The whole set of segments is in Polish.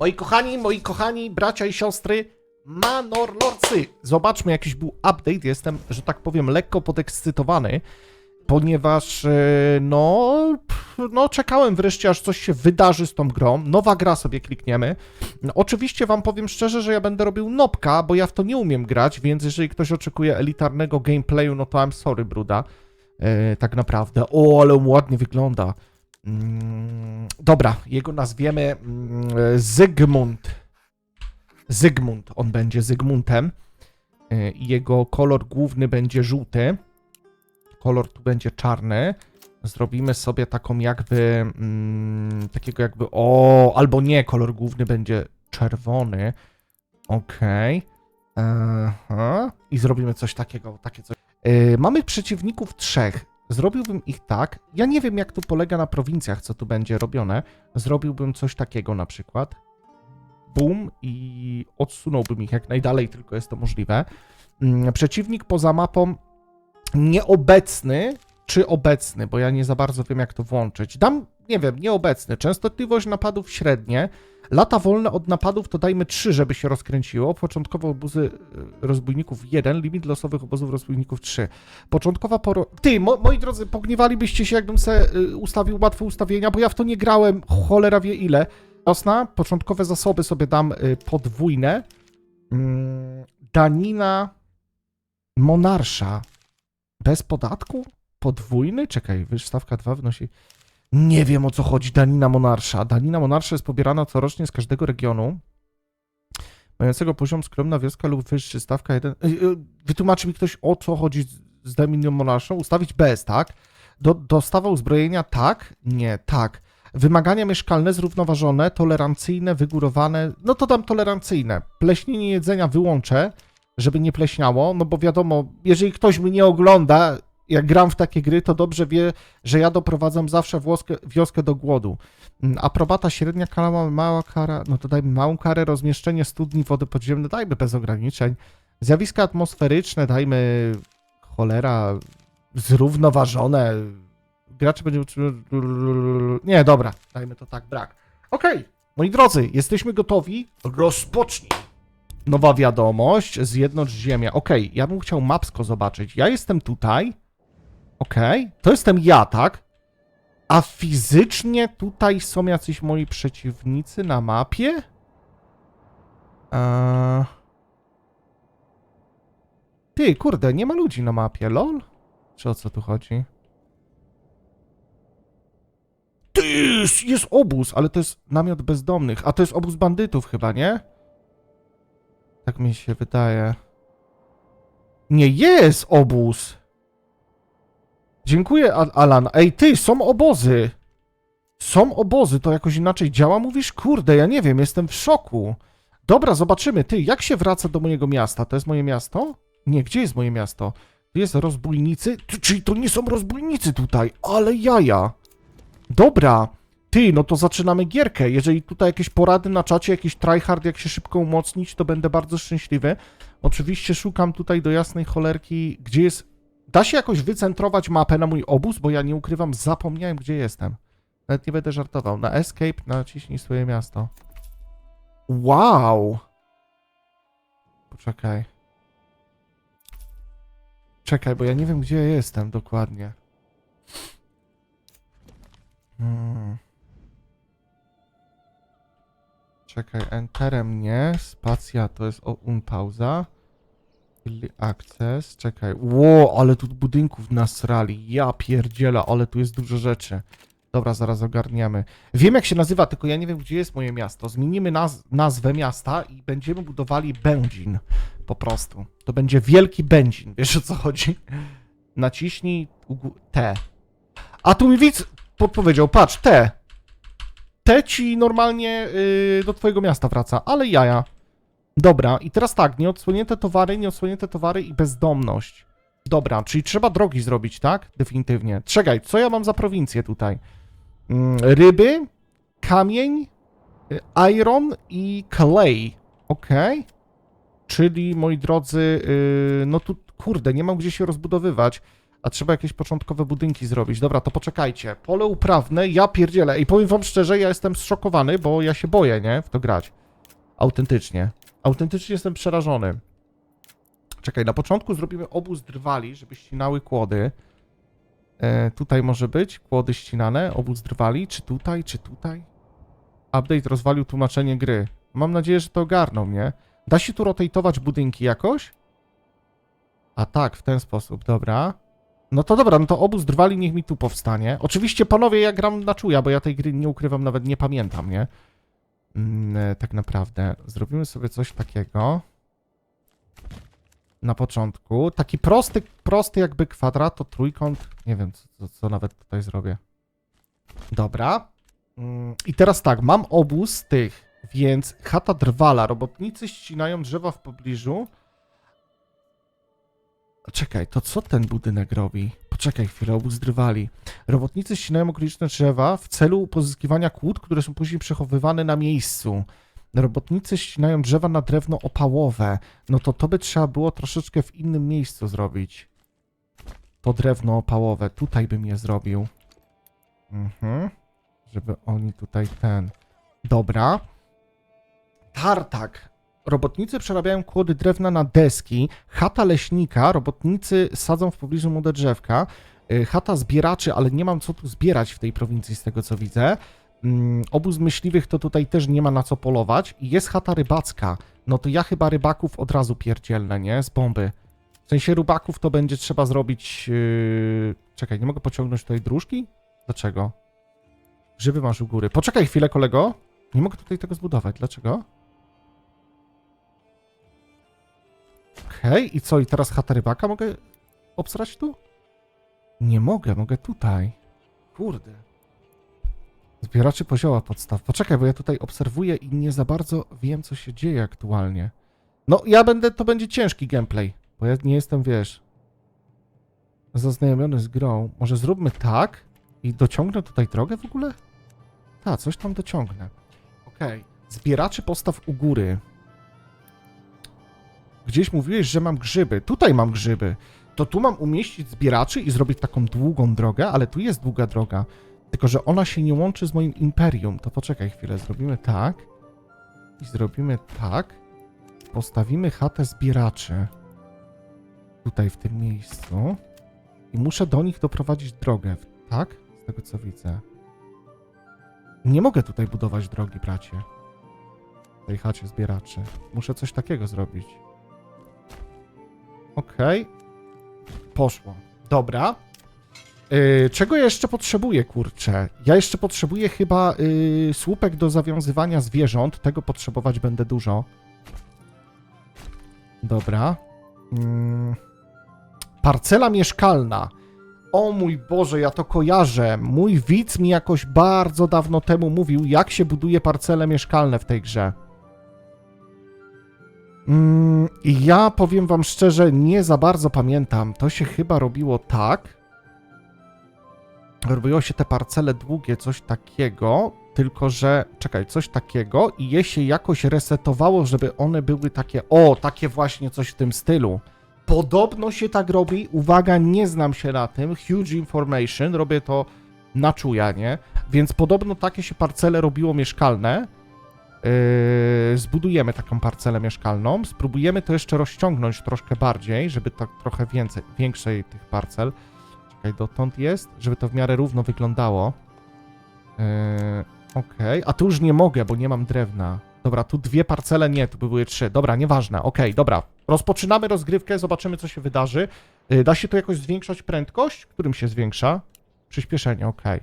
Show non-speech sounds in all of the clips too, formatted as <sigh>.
Moi kochani, moi kochani bracia i siostry, Manorlorcy. Zobaczmy, jakiś był update. Jestem, że tak powiem, lekko podekscytowany, ponieważ e, no, no czekałem wreszcie, aż coś się wydarzy z tą grą. Nowa gra sobie klikniemy. No, oczywiście wam powiem szczerze, że ja będę robił nopka, bo ja w to nie umiem grać, więc jeżeli ktoś oczekuje elitarnego gameplayu, no to I'm sorry, bruda. E, tak naprawdę. O, ale ładnie wygląda. Mm, dobra, jego nazwiemy mm, Zygmunt. Zygmunt, on będzie Zygmuntem. E, Jego kolor główny będzie żółty. Kolor tu będzie czarny. Zrobimy sobie taką jakby. Mm, takiego jakby. O, albo nie, kolor główny będzie czerwony. Okej. Aha. I zrobimy coś takiego, takie coś. E, mamy przeciwników trzech. Zrobiłbym ich tak. Ja nie wiem, jak to polega na prowincjach, co tu będzie robione. Zrobiłbym coś takiego na przykład. Boom i odsunąłbym ich jak najdalej, tylko jest to możliwe. Mm, Przeciwnik poza mapą nieobecny czy obecny, bo ja nie za bardzo wiem, jak to włączyć. Dam, nie wiem, nieobecny. Częstotliwość napadów średnie. Lata wolne od napadów to dajmy 3, żeby się rozkręciło. Początkowo obozy y, rozbójników 1, limit losowych obozów rozbójników 3. Początkowa poro... Ty, mo, moi drodzy, pogniewalibyście się, jakbym se y, ustawił łatwe ustawienia, bo ja w to nie grałem, cholera wie ile. Wiosna, początkowe zasoby sobie dam y, podwójne. Mm, danina Monarsza. Bez podatku? Podwójny? Czekaj, wyż stawka 2 wnosi... Nie wiem o co chodzi Danina Monarsza. Danina Monarsza jest pobierana corocznie z każdego regionu. Mającego poziom skromna wioska lub wyższy stawka 1. Wytłumaczy mi ktoś o co chodzi z- Daniną Monarszą? Ustawić bez, tak? Do, dostawa uzbrojenia tak? Nie, tak. Wymagania mieszkalne zrównoważone, tolerancyjne, wygórowane. No to dam tolerancyjne. Pleśnienie jedzenia wyłączę, żeby nie pleśniało, no bo wiadomo, jeżeli ktoś mnie ogląda, jak gram w takie gry, to dobrze wie, że ja doprowadzam zawsze włoskę, wioskę do głodu. Mm, Aprobata średnia kara, mała kara, no to dajmy małą karę, rozmieszczenie studni wody podziemne, dajmy bez ograniczeń. Zjawiska atmosferyczne, dajmy cholera, zrównoważone. Gracze będzie Nie, dobra, dajmy to tak, brak. Okej, moi drodzy, jesteśmy gotowi. Rozpocznij. Nowa wiadomość, zjednocz ziemię. Okej, ja bym chciał mapsko zobaczyć. Ja jestem tutaj. Okej, to jestem ja, tak? A fizycznie tutaj są jacyś moi przeciwnicy na mapie? Eee... Ty, kurde, nie ma ludzi na mapie, lol? Czy o co tu chodzi? Ty, jest, jest obóz, ale to jest namiot bezdomnych. A to jest obóz bandytów chyba, nie? Tak mi się wydaje. Nie jest obóz. Dziękuję, Al- Alan. Ej, ty, są obozy. Są obozy, to jakoś inaczej działa? Mówisz, kurde, ja nie wiem, jestem w szoku. Dobra, zobaczymy. Ty, jak się wraca do mojego miasta? To jest moje miasto? Nie, gdzie jest moje miasto? Tu jest rozbójnicy? Czyli to nie są rozbójnicy tutaj, ale jaja. Dobra. Ty, no to zaczynamy gierkę. Jeżeli tutaj jakieś porady na czacie, jakiś tryhard, jak się szybko umocnić, to będę bardzo szczęśliwy. Oczywiście szukam tutaj do jasnej cholerki, gdzie jest... Da się jakoś wycentrować mapę na mój obóz, bo ja nie ukrywam, zapomniałem, gdzie jestem. Nawet nie będę żartował. Na escape naciśnij swoje miasto. Wow! Poczekaj. Czekaj, bo ja nie wiem, gdzie jestem dokładnie. Hmm. Czekaj, enterem nie, spacja to jest o unpauza. Early access, czekaj. Ło, ale tu budynków nasrali. Ja pierdzielę, ale tu jest dużo rzeczy. Dobra, zaraz ogarniemy. Wiem jak się nazywa, tylko ja nie wiem gdzie jest moje miasto. Zmienimy naz nazwę miasta i będziemy budowali Będzin. Po prostu. To będzie wielki Będzin. Wiesz o co chodzi? Naciśnij T. A tu mi widz podpowiedział, patrz, T. T ci normalnie yy, do twojego miasta wraca, ale jaja. Dobra, i teraz tak, nieodsłonięte towary, nieodsłonięte towary i bezdomność. Dobra, czyli trzeba drogi zrobić, tak? Definitywnie. Czekaj, co ja mam za prowincję tutaj? Mm, ryby, kamień, y, iron i clay. Okej. Czyli, moi drodzy, yy, no tu, kurde, nie mam gdzie się rozbudowywać. A trzeba jakieś początkowe budynki zrobić. Dobra, to poczekajcie. Pole uprawne, ja pierdzielę. I powiem wam szczerze, ja jestem zszokowany, bo ja się boję, nie? W to grać. Autentycznie. Autentycznie jestem przerażony. Czekaj, na początku zrobimy obóz drwali, żeby ścinały kłody. E, tutaj może być kłody ścinane, obóz drwali. Czy tutaj, czy tutaj? Update rozwalił tłumaczenie gry. Mam nadzieję, że to ogarną, nie? Da się tu rotatować budynki jakoś? A tak, w ten sposób, dobra. No to dobra, no to obóz drwali niech mi tu powstanie. Oczywiście, panowie, ja gram na czuja, bo ja tej gry nie ukrywam, nawet nie pamiętam, nie? Mm, e, tak naprawdę. Zrobimy sobie coś takiego. Na początku. Taki prosty, prosty jakby kwadrat, to trójkąt. Nie wiem, co, co, co nawet tutaj zrobię. Dobra. Mm, I teraz tak, mam obóz tych, więc chata drwala. Robotnicy ścinają drzewa w pobliżu. Czekaj, to co ten budynek robi? Poczekaj chwilę, obóz. Robotnicy ścinają okoliczne drzewa w celu pozyskiwania kłód, które są później przechowywane na miejscu. Robotnicy ścinają drzewa na drewno opałowe. No to to by trzeba było troszeczkę w innym miejscu zrobić. To drewno opałowe. Tutaj bym je zrobił. Mhm. Żeby oni tutaj ten... Dobra. Tartak. Robotnicy przerabiają kłody drewna na deski. Chata leśnika. Robotnicy sadzą w pobliżu młode drzewka. Y, Chata zbieraczy, ale nie mam co tu zbierać w tej prowincji, z tego co widzę. Mm, obóz myśliwych to tutaj też nie ma na co polować. I jest chata rybacka. No to ja chyba rybaków od razu pierdzielnę, nie? Z bomby. W sensie rybaków to będzie trzeba zrobić... Yy... Czekaj, nie mogę pociągnąć tutaj dróżki? Dlaczego? Grzyby masz u góry. Poczekaj chwilę, kolego. Nie mogę tutaj tego zbudować. Dlaczego? Okej, i co? I teraz chata rybaka mogę obsrać tu? Nie mogę, mogę tutaj. Kurde. Zbieraczy pozioła podstaw. Poczekaj, bo ja tutaj obserwuję i nie za bardzo wiem, co się dzieje aktualnie. No, ja będę, to będzie ciężki gameplay, bo ja nie jestem, wiesz, zaznajomiony z grą. Może zróbmy tak i dociągnę tutaj drogę w ogóle? Tak, coś tam dociągnę. Okej. Zbieraczy postaw u góry. Gdzieś mówiłeś, że mam grzyby. Tutaj mam grzyby. To tu mam umieścić zbieraczy i zrobić taką długą drogę, ale tu jest długa droga. Tylko, że ona się nie łączy z moim imperium. To poczekaj chwilę. Zrobimy tak. I zrobimy tak. Postawimy chatę zbieraczy. Tutaj w tym miejscu. I muszę do nich doprowadzić drogę. Tak? Z tego co widzę. Nie mogę tutaj budować drogi, bracie. W tej chacie zbieraczy. Muszę coś takiego zrobić. Okej. Poszło. Dobra. Yy, czego jeszcze potrzebuję, kurczę? Ja jeszcze potrzebuję chyba yy, słupek do zawiązywania zwierząt. Tego potrzebować będę dużo. Dobra. Mm. Parcela mieszkalna. O mój Boże, ja to kojarzę. Mój widz mi jakoś bardzo dawno temu mówił, jak się buduje parcele mieszkalne w tej grze. Mm, I ja powiem wam szczerze, nie za bardzo pamiętam. To się chyba robiło tak. Robiło się te parcele długie, coś takiego, tylko że, czekaj, coś takiego i je się jakoś resetowało, żeby one były takie, o, takie właśnie coś w tym stylu. Podobno się tak robi, uwaga, nie znam się na tym, huge information, robię to na czujanie, więc podobno takie się parcele robiło mieszkalne. Yy, zbudujemy taką parcelę mieszkalną, spróbujemy to jeszcze rozciągnąć troszkę bardziej, żeby tak trochę więcej, większej tych parcel. Czekaj, dotąd jest, żeby to w miarę równo wyglądało. Yy, Okej, a tu już nie mogę, bo nie mam drewna. Dobra, tu dwie parcele, nie, tu by były trzy. Dobra, nieważne, okej, dobra. Rozpoczynamy rozgrywkę, zobaczymy co się wydarzy. Yy, da się tu jakoś zwiększać prędkość? Którym się zwiększa? Przyspieszenie, okej.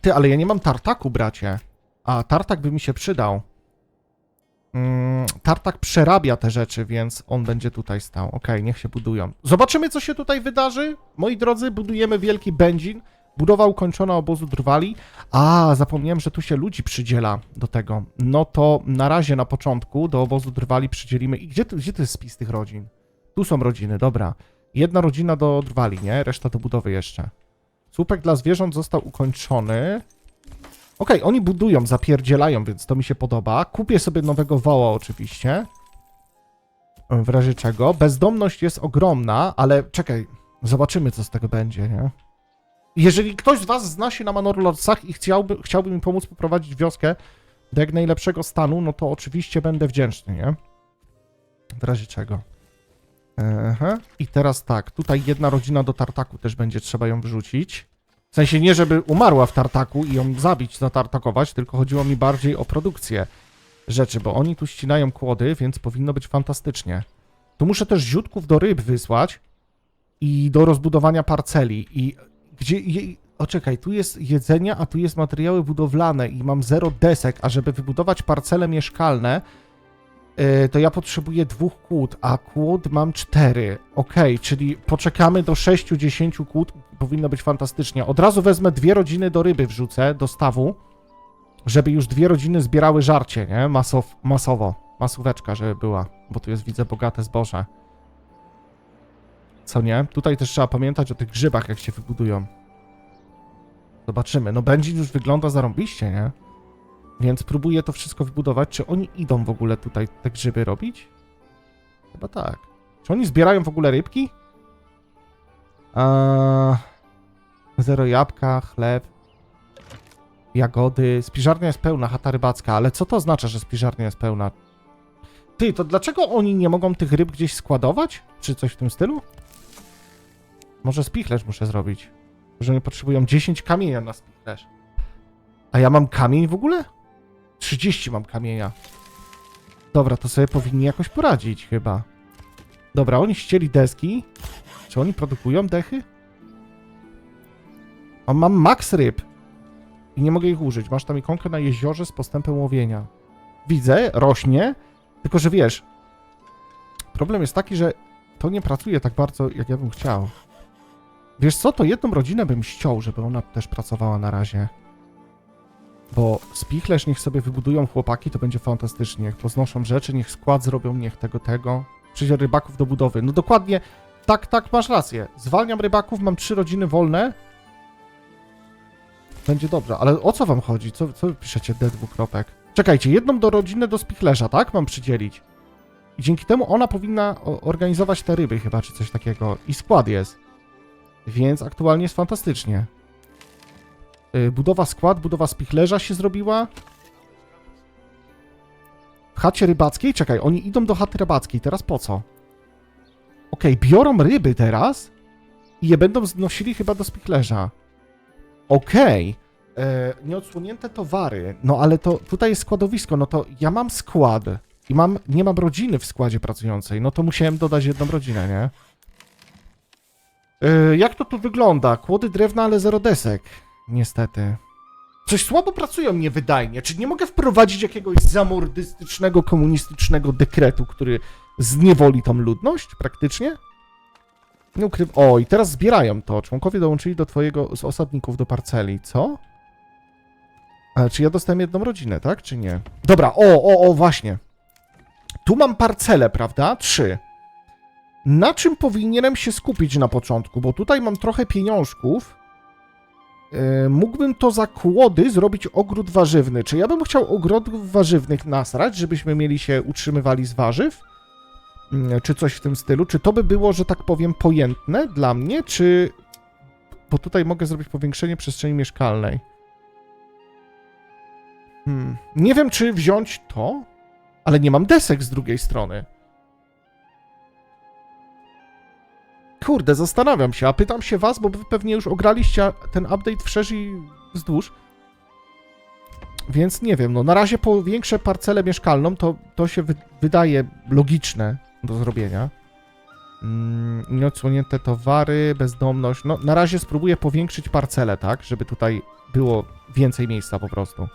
Ty, ale ja nie mam tartaku, bracie. A, tartak by mi się przydał. Mm, tartak przerabia te rzeczy, więc on będzie tutaj stał. Okej, niech się budują. Zobaczymy, co się tutaj wydarzy. Moi drodzy, budujemy wielki będzin. Budowa ukończona obozu drwali. A, zapomniałem, że tu się ludzi przydziela do tego. No to na razie na początku do obozu drwali przydzielimy. I gdzie, gdzie to jest spis tych rodzin? Tu są rodziny, dobra. Jedna rodzina do drwali, nie? Reszta do budowy jeszcze. Słupek dla zwierząt został ukończony. Okej, oni budują, zapierdzielają, więc to mi się podoba. Kupię sobie nowego woła oczywiście. W razie czego. Bezdomność jest ogromna, ale czekaj, zobaczymy, co z tego będzie, nie? Jeżeli ktoś z was zna się na Manorlordsach i chciałby, chciałby mi pomóc poprowadzić wioskę do jak najlepszego stanu, no to oczywiście będę wdzięczny, nie? W razie czego. Aha. I teraz tak, tutaj jedna rodzina do tartaku też będzie trzeba ją wrzucić. W sensie nie, żeby umarła w tartaku i ją zabić, zatartakować, tylko chodziło mi bardziej o produkcję rzeczy, bo oni tu ścinają kłody, więc powinno być fantastycznie. Tu muszę też ziutków do ryb wysłać i do rozbudowania parceli. I gdzie. Je, o czekaj, tu jest jedzenie, a tu jest materiały budowlane i mam zero desek, a żeby wybudować parcele mieszkalne, to ja potrzebuję dwóch kłód, a kłód mam cztery. Okej, czyli poczekamy do 6-10 kłód, powinno być fantastycznie. Od razu wezmę dwie rodziny do ryby wrzucę, do stawu, żeby już dwie rodziny zbierały żarcie, nie? Masow, masowo. Masóweczka, żeby była, bo tu jest, widzę, bogate zboże. Co nie? Tutaj też trzeba pamiętać o tych grzybach, jak się wybudują. Zobaczymy. No Benzin już wygląda zarąbiście, nie? Więc próbuję to wszystko wybudować. Czy oni idą w ogóle tutaj te grzyby robić? Chyba tak. Czy oni zbierają w ogóle rybki? Eee, zero jabłka, chleb, jagody. Spiżarnia jest pełna, chata rybacka. Ale co to oznacza, że spiżarnia jest pełna? Ty, to dlaczego oni nie mogą tych ryb gdzieś składować? Czy coś w tym stylu? Może spichlerz muszę zrobić. Że oni potrzebują 10 kamienia na spichlerz. A ja mam kamień w ogóle? 30 mam kamienia. Dobra, to sobie powinni jakoś poradzić chyba. Dobra, oni ścieli deski. Czy oni produkują dechy? A mam max ryb. I nie mogę ich użyć. Masz tam ikonkę na jeziorze z postępem łowienia. Widzę, rośnie. Tylko, że wiesz, problem jest taki, że to nie pracuje tak bardzo, jak ja bym chciał. Wiesz co, to jedną rodzinę bym ściął, żeby ona też pracowała na razie. Bo spichlerz niech sobie wybudują chłopaki, to będzie fantastycznie. Niech poznoszą rzeczy, niech skład zrobią, niech tego, tego. Przyjdzie rybaków do budowy. No dokładnie, tak, tak, masz rację. Zwalniam rybaków, mam trzy rodziny wolne. Będzie dobrze, ale o co wam chodzi? Co, co wy piszecie D dwukropek? Czekajcie, jedną do rodziny do spichlerza, tak? Mam przydzielić. I dzięki temu ona powinna organizować te ryby chyba, czy coś takiego. I skład jest. Więc aktualnie jest fantastycznie. Y, Budowa skład, budowa spichlerza się zrobiła. W chacie rybackiej? Czekaj, oni idą do chaty rybackiej. Teraz po co? Okej, biorą ryby teraz i je będą znosili chyba do spichlerza. Okej. E, Nieodsłonięte towary. No ale to tutaj jest składowisko. No to ja mam skład i mam, nie mam rodziny w składzie pracującej. No to musiałem dodać jedną rodzinę, nie? E, jak to tu wygląda? Kłody drewna, ale zero desek. Niestety. Coś słabo pracują niewydajnie. Czy nie mogę wprowadzić jakiegoś zamordystycznego, komunistycznego dekretu, który zniewoli tą ludność praktycznie? Nie ukryw... O, i teraz zbierają to. Członkowie dołączyli do twojego, z osadników do parceli. Co? Ale czy ja dostałem jedną rodzinę, tak? Czy nie? Dobra, o, o, o, właśnie. Tu mam parcele, prawda? Trzy. Na czym powinienem się skupić na początku? Bo tutaj mam trochę pieniążków. Yy, mógłbym to za kłody zrobić ogród warzywny. Czy ja bym chciał ogrodów warzywnych nasrać, żebyśmy mieli się utrzymywali z warzyw? Mm, Czy coś w tym stylu? Czy to by było, że tak powiem, pojętne dla mnie? Czy. Bo tutaj mogę zrobić powiększenie przestrzeni mieszkalnej. Hmm. Nie wiem, czy wziąć to, ale nie mam desek z drugiej strony. Kurde, zastanawiam się, a pytam się was, bo wy pewnie już ograliście ten update wszerz i wzdłuż. Więc nie wiem, no na razie powiększę parcelę mieszkalną, to, to się wy, wydaje logiczne do zrobienia. Mm, nieodsłonięte towary, bezdomność. No na razie spróbuję powiększyć parcelę, tak, żeby tutaj było więcej miejsca po prostu.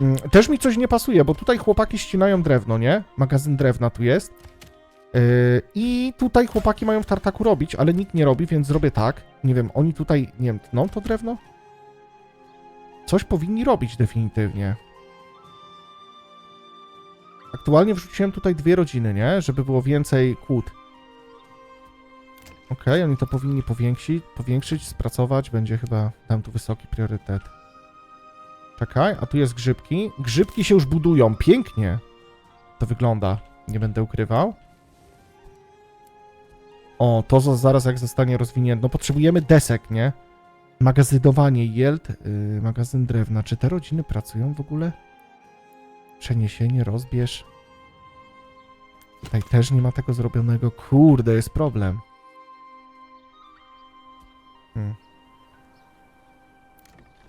Mm, Też mi coś nie pasuje, bo tutaj chłopaki ścinają drewno, nie? Magazyn drewna tu jest. Yy, I tutaj chłopaki mają w tartaku robić, ale nikt nie robi, więc zrobię tak. Nie wiem, oni tutaj, nie wiem, tną to drewno? Coś powinni robić definitywnie. Aktualnie wrzuciłem tutaj dwie rodziny, nie? Żeby było więcej kłód. Okej, oni to powinni powiększyć, powiększyć, spracować. Będzie chyba, dam tu wysoki priorytet. Czekaj, a tu jest grzybki. Grzybki się już budują, pięknie. To wygląda, nie będę ukrywał. O, to za- zaraz jak zostanie rozwinięte. No potrzebujemy desek, nie? Magazynowanie Jeld, yy, magazyn drewna. Czy te rodziny pracują w ogóle? Przeniesienie, rozbierz. Tutaj też nie ma tego zrobionego. Kurde, jest problem. Hmm.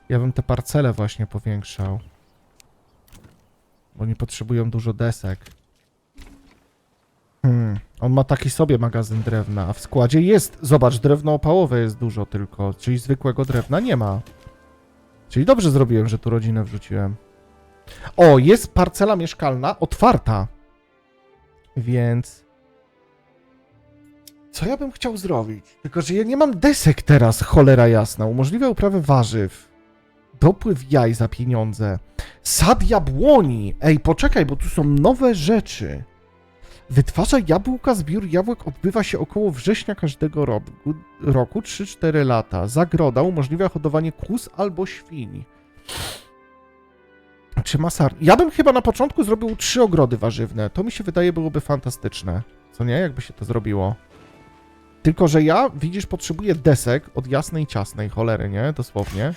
Ja bym te parcele właśnie powiększał. Bo nie potrzebują dużo desek. Hmm. On ma taki sobie magazyn drewna, a w składzie jest. Zobacz, drewno opałowe jest dużo tylko, czyli zwykłego drewna nie ma. Czyli dobrze zrobiłem, że tu rodzinę wrzuciłem. O, jest parcela mieszkalna otwarta. Więc. Co ja bym chciał zrobić? Tylko, że ja nie mam desek teraz, cholera jasna. Umożliwia uprawę warzyw. Dopływ jaj za pieniądze. Sad jabłoni. Ej, poczekaj, bo tu są nowe rzeczy. Wytwarza jabłka, zbiór jabłek odbywa się około września każdego roku, roku 3-4 lata. Zagroda umożliwia hodowanie kóz albo świń. Czy masar... Ja bym chyba na początku zrobił trzy ogrody warzywne. To mi się wydaje byłoby fantastyczne. Co nie? Jakby się to zrobiło. Tylko, że ja, widzisz, potrzebuję desek od jasnej ciasnej cholery, nie? Dosłownie.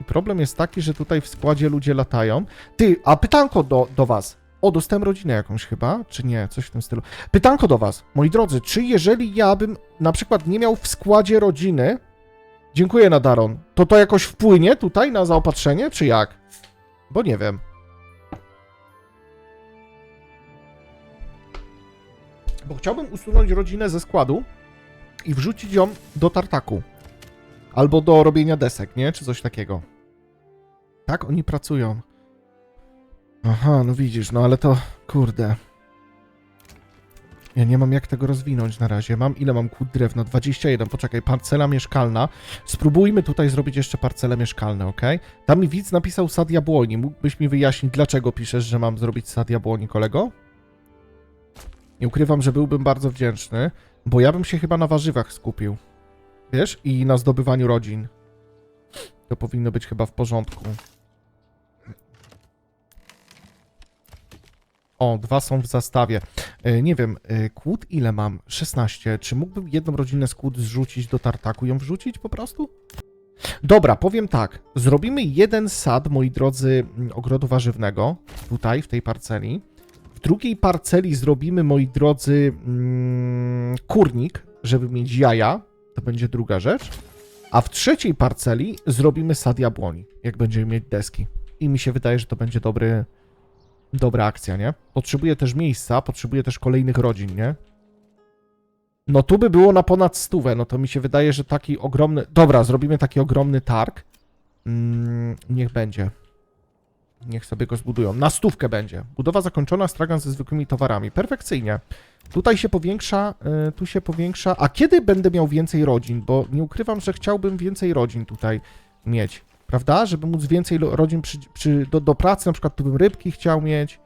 I problem jest taki, że tutaj w składzie ludzie latają. Ty, a pytanko do, do was. O, dostałem rodzinę jakąś chyba, czy nie? Coś w tym stylu. Pytanko do was, moi drodzy, czy jeżeli ja bym na przykład nie miał w składzie rodziny, dziękuję Nadaron, to to jakoś wpłynie tutaj na zaopatrzenie, czy jak? Bo nie wiem. Bo chciałbym usunąć rodzinę ze składu i wrzucić ją do tartaku. Albo do robienia desek, nie? Czy coś takiego. Tak, oni pracują. Aha, no widzisz, no ale to, kurde. Ja nie mam jak tego rozwinąć na razie. Mam, ile mam kłód drewna? 21, poczekaj, parcela mieszkalna. Spróbujmy tutaj zrobić jeszcze parcele mieszkalne, ok? Tam mi widz napisał sad jabłoni. Mógłbyś mi wyjaśnić, dlaczego piszesz, że mam zrobić sad jabłoni, kolego? Nie ukrywam, że byłbym bardzo wdzięczny, bo ja bym się chyba na warzywach skupił. Wiesz? I na zdobywaniu rodzin. To powinno być chyba w porządku. O, dwa są w zastawie. E, nie wiem, e, kłód ile mam? 16. Czy mógłbym jedną rodzinę z kłód zrzucić do tartaku, ją wrzucić po prostu? Dobra, powiem tak. Zrobimy jeden sad, moi drodzy, ogrodu warzywnego. Tutaj, w tej parceli. W drugiej parceli zrobimy, moi drodzy, mm, kurnik, żeby mieć jaja. To będzie druga rzecz. A w trzeciej parceli zrobimy sad jabłoni, jak będziemy mieć deski. I mi się wydaje, że to będzie dobry, dobra akcja, nie? Potrzebuję też miejsca, potrzebuję też kolejnych rodzin, nie? No tu by było na ponad stówę, no to mi się wydaje, że taki ogromny... Dobra, zrobimy taki ogromny targ. Mm, niech będzie. Niech sobie go zbudują. Na stówkę będzie. Budowa zakończona, stragan ze zwykłymi towarami. Perfekcyjnie. Tutaj się powiększa, y, tu się powiększa. A kiedy będę miał więcej rodzin? Bo nie ukrywam, że chciałbym więcej rodzin tutaj mieć. Prawda? Żeby móc więcej rodzin przy, przy, do, do pracy, na przykład tu bym rybki chciał mieć.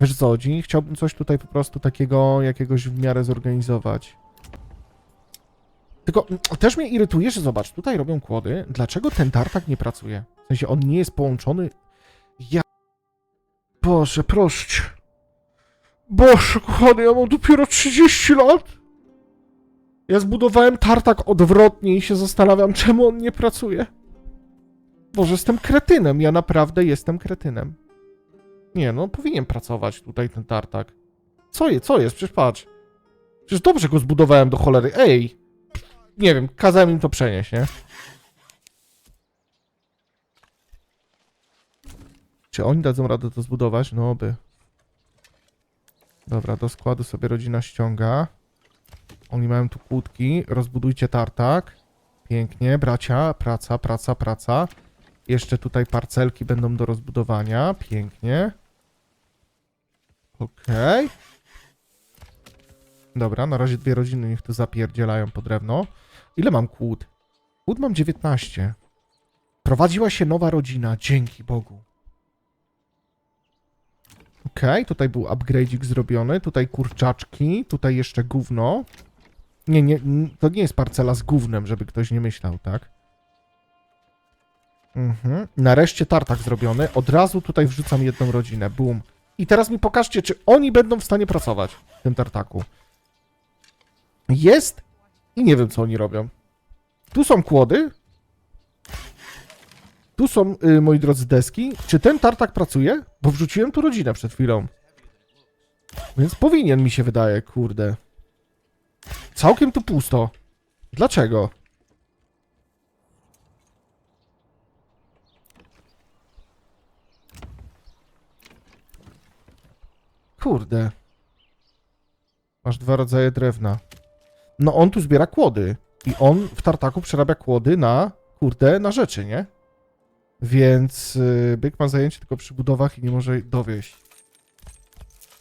Wiesz co chodzi? Chciałbym coś tutaj po prostu takiego jakiegoś w miarę zorganizować. Tylko mm, też mnie irytuje, że zobacz, tutaj robią kłody. Dlaczego ten tartak nie pracuje? W sensie on nie jest połączony. Ja. Boże, proszę. Boże, kochany, ja mam dopiero 30 lat. Ja zbudowałem tartak odwrotnie i się zastanawiam, czemu on nie pracuje. Boże, jestem kretynem, ja naprawdę jestem kretynem. Nie, no powinien pracować tutaj ten tartak. Co jest, co jest? Przecież patrz. Przecież dobrze go zbudowałem do cholery. Ej! Nie wiem, kazałem im to przenieść, nie? Czy oni dadzą radę to zbudować? No by. Dobra, do składu sobie rodzina ściąga. Oni mają tu kłódki. Rozbudujcie tartak. Pięknie, bracia. Praca, praca, praca. Jeszcze tutaj parcelki będą do rozbudowania. Pięknie. Okej. Dobra, na razie dwie rodziny niech tu zapierdzielają po drewno. Ile mam kłód? Kłód mam 19. Prowadziła się nowa rodzina, dzięki Bogu. Okej, tutaj był upgrade'ik zrobiony, tutaj kurczaczki, tutaj jeszcze gówno. Nie, nie, to nie jest parcela z gównem, żeby ktoś nie myślał, tak? Mhm. Nareszcie tartak zrobiony. Od razu tutaj wrzucam jedną rodzinę. Boom. I teraz mi pokażcie, czy oni będą w stanie pracować w tym tartaku. jest i nie wiem, co oni robią. Tu są kłody. Tu są, y, moi drodzy, deski. Czy ten tartak pracuje? Bo wrzuciłem tu rodzinę przed chwilą. Więc powinien mi się wydaje, kurde. Całkiem tu pusto. Dlaczego? Kurde. Masz dwa rodzaje drewna. No on tu zbiera kłody. I on w tartaku przerabia kłody na, kurde, na rzeczy, nie? Więc yy, byk ma zajęcie tylko przy budowach i nie może dowieść.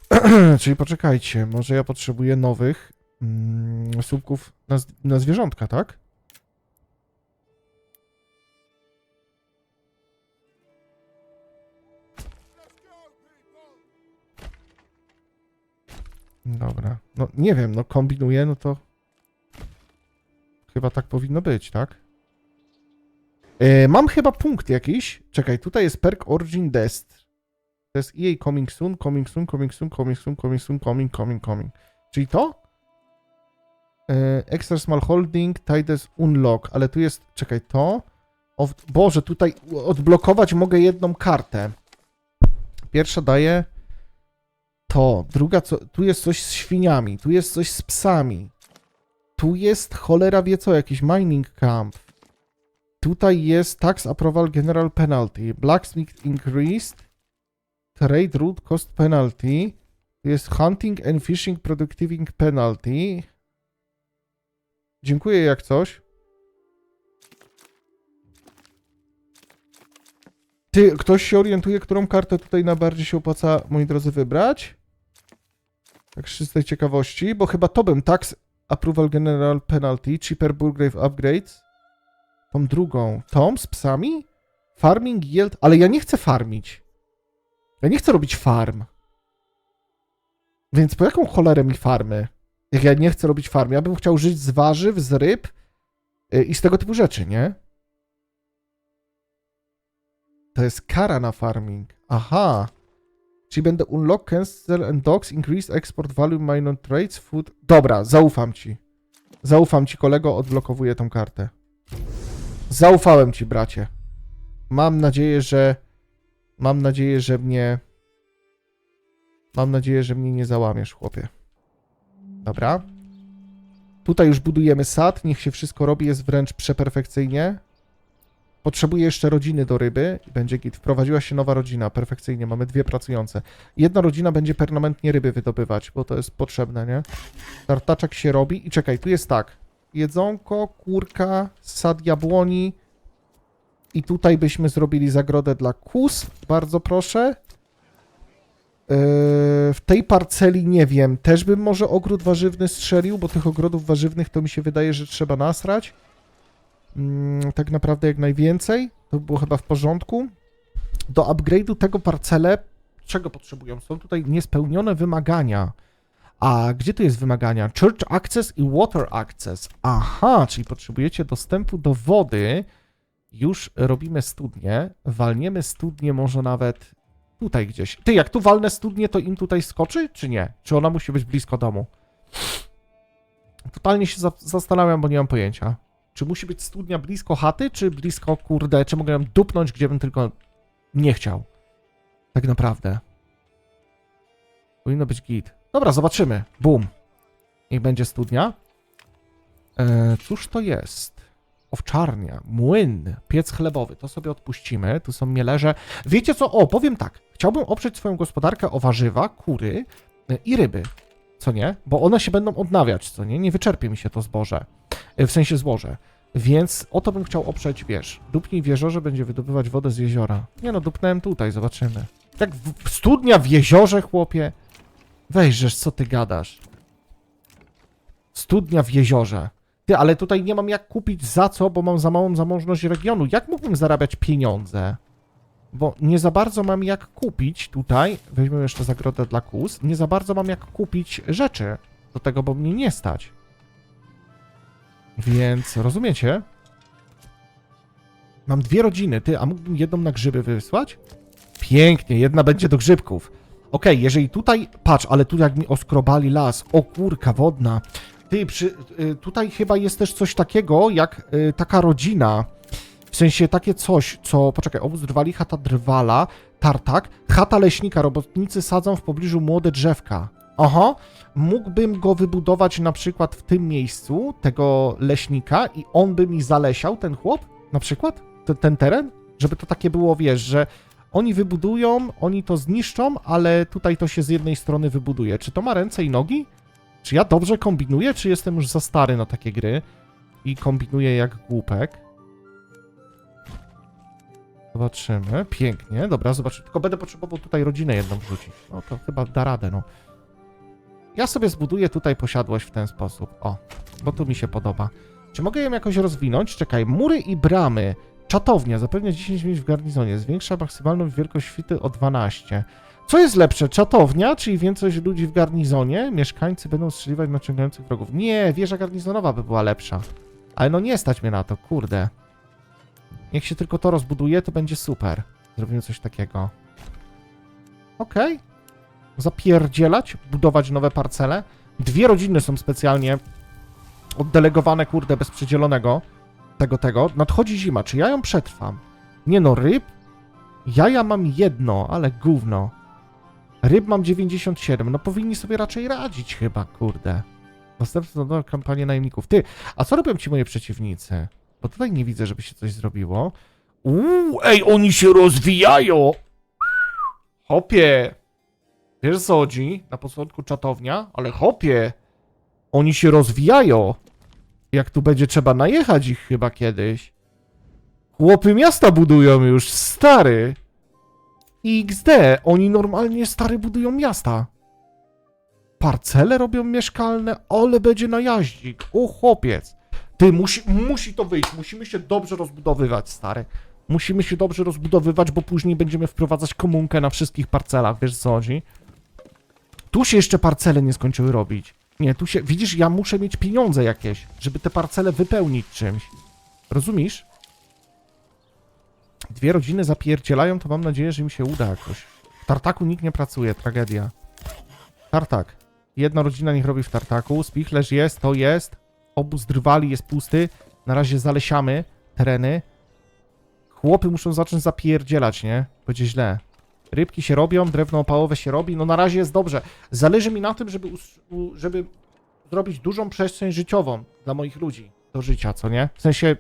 <clears throat> Czyli poczekajcie, może ja potrzebuję nowych mm, słupków na, na zwierzątka, tak? Dobra. No nie wiem, no kombinuję, no to chyba tak powinno być, tak? E, mam chyba punkt jakiś. Czekaj, tutaj jest perk Origin Dest. To jest EA coming soon, coming soon, coming soon, coming soon, coming soon, coming, coming, coming. Czyli to? E, extra small holding, Tides unlock, ale tu jest, czekaj, to? Of, Boże, tutaj odblokować mogę jedną kartę. Pierwsza daje to, druga, co, tu jest coś z świniami, tu jest coś z psami. Tu jest cholera wie co, jakiś mining camp. Tutaj jest tax approval general penalty, blacksmith increased, trade route cost penalty, tu jest hunting and fishing productiving penalty. Dziękuję jak coś. Ty, ktoś się orientuje, którą kartę tutaj najbardziej się opłaca, moi drodzy, wybrać? Tak z czystej ciekawości, bo chyba to bym tax approval general penalty, cheaper burgrave upgrades. Tą drugą. Tą z psami? Farming yield, ale ja nie chcę farmić. Ja nie chcę robić farm. Więc po jaką cholerę mi farmy? Jak ja nie chcę robić farm, ja bym chciał żyć z warzyw, z ryb y, i z tego typu rzeczy, nie? To jest kara na farming. Aha. Czyli będę unlock, cancel and dogs, increase export value minor trades, food. Dobra, zaufam ci. Zaufam ci, kolego, odblokowuję tą kartę. Zaufałem ci, bracie. Mam nadzieję, że. Mam nadzieję, że mnie. Mam nadzieję, że mnie nie załamiesz, chłopie. Dobra. Tutaj już budujemy sad, niech się wszystko robi, jest wręcz przeperfekcyjnie. Potrzebuję jeszcze rodziny do ryby będzie git. Wprowadziła się nowa rodzina, perfekcyjnie, mamy dwie pracujące. Jedna rodzina będzie permanentnie ryby wydobywać, bo to jest potrzebne, nie? Tartaczek się robi i czekaj, tu jest tak. Jedzonko, kurka, sad jabłoni i tutaj byśmy zrobili zagrodę dla kus, bardzo proszę. Yy, w tej parceli nie wiem, też bym może ogród warzywny strzelił, bo tych ogrodów warzywnych to mi się wydaje, że trzeba nasrać. Mm, tak naprawdę jak najwięcej. To by było chyba w porządku. Do upgrade'u tego parcele, czego potrzebują? Są tutaj niespełnione wymagania. A gdzie tu jest wymagania? Church Access i Water Access. Aha, czyli potrzebujecie dostępu do wody. Już robimy studnię. Walniemy studnię może nawet tutaj gdzieś. Ty, jak tu walnę studnię, to im tutaj skoczy, czy nie? Czy ona musi być blisko domu? Totalnie się za zastanawiam, bo nie mam pojęcia. Czy musi być studnia blisko chaty, czy blisko, kurde, czy mogę ją dupnąć, gdzie bym tylko nie chciał? Tak naprawdę. Powinno być git. Dobra, zobaczymy. Boom. Niech będzie studnia. E, cóż to jest? Owczarnia, młyn, piec chlebowy. To sobie odpuścimy. Tu są mielerze. Wiecie co? O, powiem tak. Chciałbym oprzeć swoją gospodarkę o warzywa, kury e, i ryby. Co nie? Bo one się będą odnawiać, co nie? Nie wyczerpie mi się to zboże. W sensie złoże. Więc o to bym chciał oprzeć, wiesz. Dupnij w jeziorze będzie wydobywać wodę z jeziora. Nie no, dupnąłem tutaj, zobaczymy. Jak w, studnia w jeziorze, chłopie? Weźżesz, co ty gadasz? Studnia w jeziorze. Ty, ale tutaj nie mam jak kupić za co, bo mam za małą zamożność regionu. Jak mógłbym zarabiać pieniądze? Bo nie za bardzo mam jak kupić tutaj, weźmiemy jeszcze zagrodę dla kus, nie za bardzo mam jak kupić rzeczy do tego, bo mnie nie stać. Więc rozumiecie? Mam dwie rodziny, ty, a mógłbym jedną na grzyby wysłać? Pięknie, jedna będzie do grzybków. Okej, jeżeli tutaj, patrz, ale tu jak mi oskrobali las, o kurka wodna. Ty, Ty, przy, y, tutaj chyba jest też coś takiego, jak y, taka rodzina. W sensie takie coś, co. Poczekaj, obóz drwali, chata drwala, tartak, chata leśnika, robotnicy sadzą w pobliżu młode drzewka. Aha, mógłbym go wybudować na przykład w tym miejscu, tego leśnika, i on by mi zalesiał, ten chłop, na przykład, ten, ten teren, żeby to takie było, wiesz, że oni wybudują, oni to zniszczą, ale tutaj to się z jednej strony wybuduje. Czy to ma ręce i nogi? Czy ja dobrze kombinuję, czy jestem już za stary na takie gry i kombinuję jak głupek? Zobaczymy. Pięknie, dobra, zobaczymy. Tylko będę potrzebował tutaj rodzinę jedną wrzucić. No to chyba da radę, no. Ja sobie zbuduję tutaj posiadłość w ten sposób. O, bo tu mi się podoba. Czy mogę ją jakoś rozwinąć? Czekaj, mury i bramy. Czatownia, zapewnia 10 miejsc w garnizonie. Zwiększa maksymalną wielkość świty o 12. Co jest lepsze, czatownia, czyli więcej ludzi w garnizonie? Mieszkańcy będą strzeliwać na ciągających wrogów. Nie, wieża garnizonowa by była lepsza. Ale no nie stać mnie na to, kurde. Niech się tylko to rozbuduje, to będzie super. Zrobimy coś takiego. Okej. Zapierdzielać, budować nowe parcele. Dwie rodziny są specjalnie oddelegowane, kurde, bez przydzielonego tego, tego. Nadchodzi zima, czy ja ją przetrwam? Nie no, ryb? Jaja mam jedno, ale gówno. Ryb mam 97, no powinni sobie raczej radzić chyba, kurde. Następna do kampanii najemników. Ty, a co robią ci moi przeciwnicy? Bo tutaj nie widzę, żeby się coś zrobiło. Uuu, ej, oni się rozwijają! Hopie! Wiesz co chodzi? Na początku czatownia, ale hopie! Oni się rozwijają! Jak tu będzie trzeba najechać ich chyba kiedyś. Chłopy miasta budują już, stary! XD, oni normalnie stary budują miasta. Parcele robią mieszkalne, ale będzie najaździk. O chłopiec. Ty, musi, musi to wyjść, musimy się dobrze rozbudowywać, stary. Musimy się dobrze rozbudowywać, bo później będziemy wprowadzać komunkę na wszystkich parcelach, wiesz co chodzi? Tu się jeszcze parcele nie skończyły robić. Nie, tu się, widzisz, ja muszę mieć pieniądze jakieś, żeby te parcele wypełnić czymś. Rozumiesz? Dwie rodziny zapierdzielają, to mam nadzieję, że im się uda jakoś. W Tartaku nikt nie pracuje, tragedia. Tartak. Jedna rodzina niech robi w Tartaku, spichlerz jest, to jest. Obóz drwali jest pusty. Na razie zalesiamy tereny. Chłopy muszą zacząć zapierdzielać, nie? Będzie źle. Rybki się robią, drewno opałowe się robi. No na razie jest dobrze. Zależy mi na tym, żeby, żeby zrobić dużą przestrzeń życiową dla moich ludzi do życia, co nie? W sensie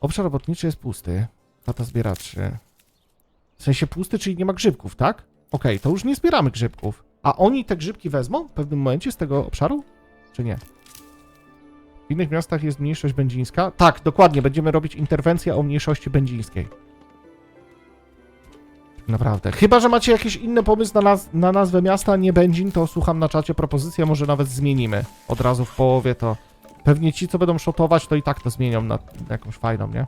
obszar robotniczy jest pusty. Chata zbieraczy. W sensie pusty, czyli nie ma grzybków, tak? Okej, to już nie zbieramy grzybków. A oni te grzybki wezmą w pewnym momencie z tego obszaru? Czy nie? W innych miastach jest mniejszość będzińska? Tak, dokładnie. Będziemy robić interwencję o mniejszości będzińskiej. Naprawdę. Chyba, że macie jakiś inny pomysł na, naz na nazwę miasta, nie Będzin, to słucham na czacie propozycję, może nawet zmienimy. Od razu w połowie to... Pewnie ci, co będą szotować, to i tak to zmienią na, jakąś fajną, nie?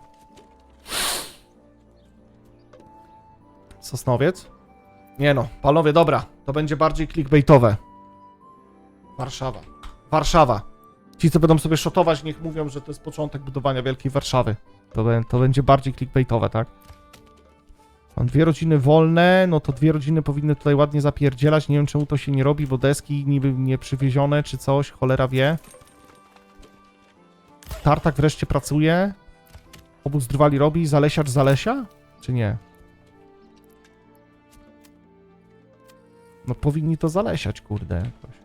Sosnowiec? Nie no, panowie, dobra. To będzie bardziej clickbaitowe. Warszawa. Warszawa. Ci, co będą sobie szotować, niech mówią, że to jest początek budowania Wielkiej Warszawy. To, to będzie bardziej clickbaitowe, tak? Mam dwie rodziny wolne, no to dwie rodziny powinny tutaj ładnie zapierdzielać. Nie wiem, czemu to się nie robi, bo deski niby nie przywiezione czy coś, cholera wie. Tartak wreszcie pracuje. Obóz drwali robi, zalesiacz zalesia? Czy nie? No powinni to zalesiać, kurde, jakoś.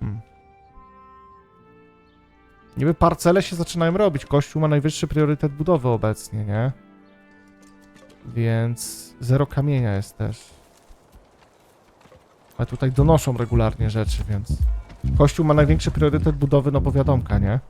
Hmm. Niby parcele się zaczynają robić. Kościół ma najwyższy priorytet budowy obecnie, nie? Więc zero kamienia jest też. Ale tutaj donoszą regularnie rzeczy, więc... Kościół ma największy priorytet budowy, no bo wiadomka, nie?